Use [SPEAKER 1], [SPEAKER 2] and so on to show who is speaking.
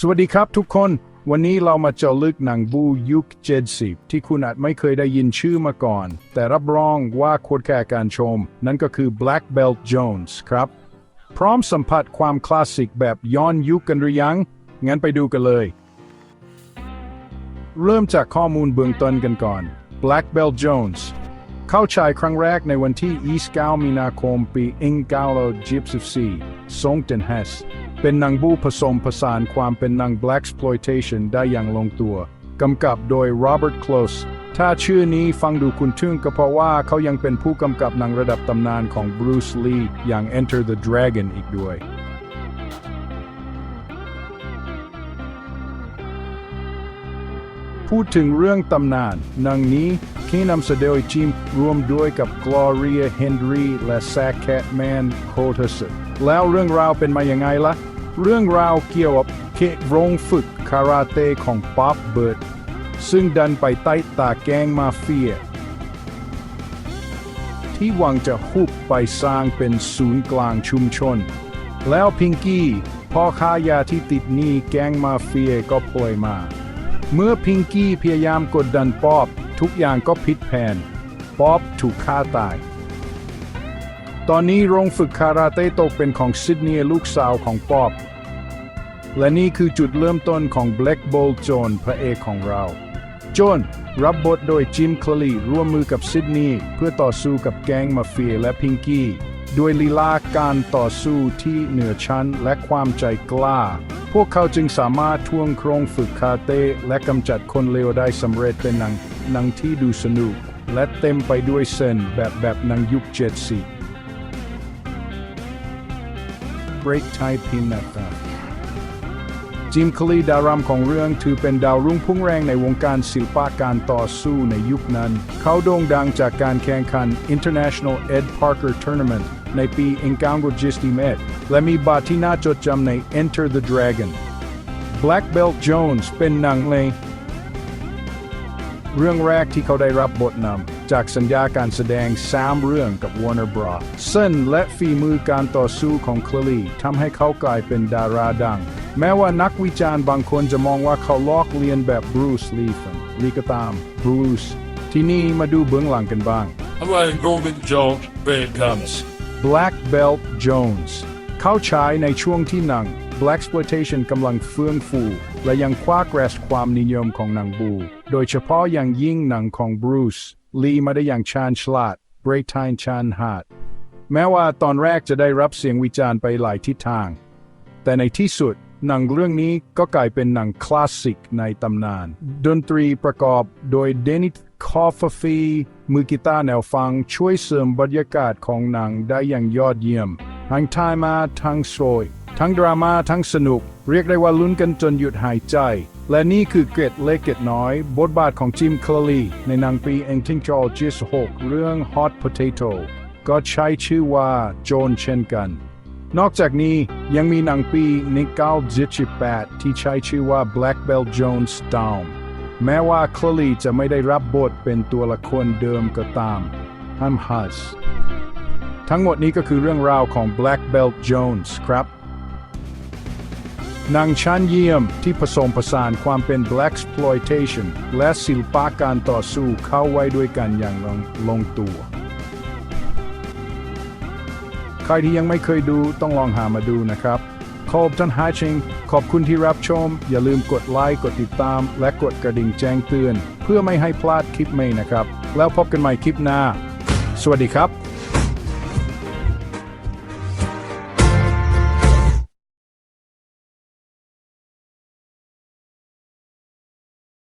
[SPEAKER 1] สวัสดีครับทุกคน วันนี้เรามาเจาะลึกหนังบูยุคเจ็ดสิบที่คุณอาจไม่เคยได้ยินชื่อมาก่อน แต่รับรองว่าควรแก่การชม นั่นก็คือ Black Belt Jones ครับ พร้อมสัมผัสความคลาสสิกแบบย้อนยุคกันหรือยัง งั้นไปดูกันเลย เริ่มจากข้อมูลเบื้องต้นกันก่อน Black Belt Jones เข้าฉายครั้งแรกในวันที่ 29 มีนาคม ปี1974 ทรงเจนเฮส เป็นหนังบูผสมผสานความเป็นหนัง Black Exploitation ได้อย่างลงตัว กำกับโดย Robert Close ถ้าชื่อนี้ฟังดูคุณทึ่งก็เพราะว่าเขายังเป็นผู้กำกับหนังระดับตำนานของ Bruce Lee อย่าง Enter the Dragon อีกด้วยพูดถึงเรื่องตำนานหนังนี้ที่นำเสนอจิมรวมด้วยกับ Gloria Henry และ Zack Catman c o t e r s แล้วเรื่องราวเป็นมาอย่างไงล่ะ เรื่องราวเกี่ยวกับเคโรงฝึกคาราเต้ของป๊อปเบิร์ดซึ่งดันไปใต้ตาแก๊งมาเฟีย ที่หวังจะหุบไปสร้างเป็นศูนย์กลางชุมชน แล้วพิงกี้พ่อค้ายาที่ติดหนี้แก๊งมาเฟียก็ปล่อยมา เมื่อพิงกี้พยายามกดดันป๊อบทุกอย่างก็ผิดแผนป๊อบถูกฆ่าตาย ตอนนี้โรงฝึกคาราเต้ตกเป็นของซิดนีย์ลูกสาวของป๊อบและนี่คือจุดเริ่มต้นของ Black Bolt โจนพระเอกของเรา โจนรับบทโดยจิมคลลีร่วมมือกับซิดนีย์เพื่อต่อสู้กับแก๊งมาเฟียและพิงกี้ด้วยลีลาการต่อสู้ที่เหนือชั้นและความใจกล้า พวกเขาจึงสามารถทวงโครงฝึกคาเต้และกำจัดคนเลวได้สำเร็จเป็นหนังหนังที่ดูสนุก และเต็มไปด้วยเซนแบบแบบหนังยุคเจ็ดสิ Break Time Peanut จิมคลีดารามของเรื่องถือเป็นดาวรุ่งพุ่งแรงในวงการศิลปะการต่อสู้ในยุคนั้น เขาโด่งดังจากการแข่งขัน International Ed Parker Tournament ในปี 1961และมีบทที่น่าจดจำใน Enter the Dragon Black Belt Jones เป็นหนังเลยเรื่องแรกที่เขาได้รับบทนำ จากสัญญาการแสดงสามเรื่องกับ Warner Bros. เส้นและฝีมือการต่อสู้ของคลลีทำให้เขากลายเป็นดาราดัง แม้ว่านักวิจารณ์บางคนจะมองว่าเขาลอกเลียนแบบบรูซลีฟันลีก็ตามบรูซที่นี่มาดูเบื้องหลังกันบ้าง
[SPEAKER 2] I'm like Golden Jones, Red Guns.
[SPEAKER 1] Black Belt Jones เข้าฉายในช่วงที่หนัง Black Exploitation กำลังเฟื่องฟู และยังคว้าแกรสความนิยมของหนังบู โดยเฉพาะอย่างยิ่งหนังของบรูซ ลีมาได้อย่างชาญฉลาด Break Time ชาญหาด แม้ว่าตอนแรกจะได้รับเสียงวิจารณ์ไปหลายทิศทาง แต่ในที่สุดหนังเรื่องนี้ก็กลายเป็นหนังคลาสสิกในตำนาน ดนตรีประกอบโดยเดนิสคอฟฟีมือกีตาร์แนวฟังช่วยเสริมบรรยากาศของหนังได้อย่างยอดเยี่ยม ทั้งทายมาทั้งโซย ทั้งดราม่าทั้งสนุก เรียกได้ว่าลุ้นกันจนหยุดหายใจ และนี่คือเกร็ดเล็กเกร็ดน้อย บทบาทของจิมคลลีในหนังปีเอ็งทิงจอลจิสหกเรื่อง Hot Potato ก็ใช้ชื่อว่าโจนเช่นกัน นอกจากนี้ยังมีหนังปี1978ที่ใช้ชื่อว่า Black Belt Jones Down แม้ว่าคลลีจะไม่ได้รับบทเป็นตัวละครเดิมก็ตามฮัมฮัสทั้งหมดนี้ก็คือเรื่องราวของ Black Belt Jones ครับ หนังชั้นเยี่ยมที่ผสมผสานความเป็น Black Exploitation และศิลปะการต่อสู้เข้าไว้ด้วยกันอย่างลงลงตัว ใครที่ยังไม่เคยดูต้องลองหามาดูนะครับขอบท่านฮาชิง ขอบคุณที่รับชม อย่าลืมกดไลค์ กดติดตาม และกดกระดิ่งแจ้งเตือน เพื่อไม่ให้พลาดคลิปใหม่นะครับ แล้วพบกันใหม่คลิปหน้า สวัสดีครับ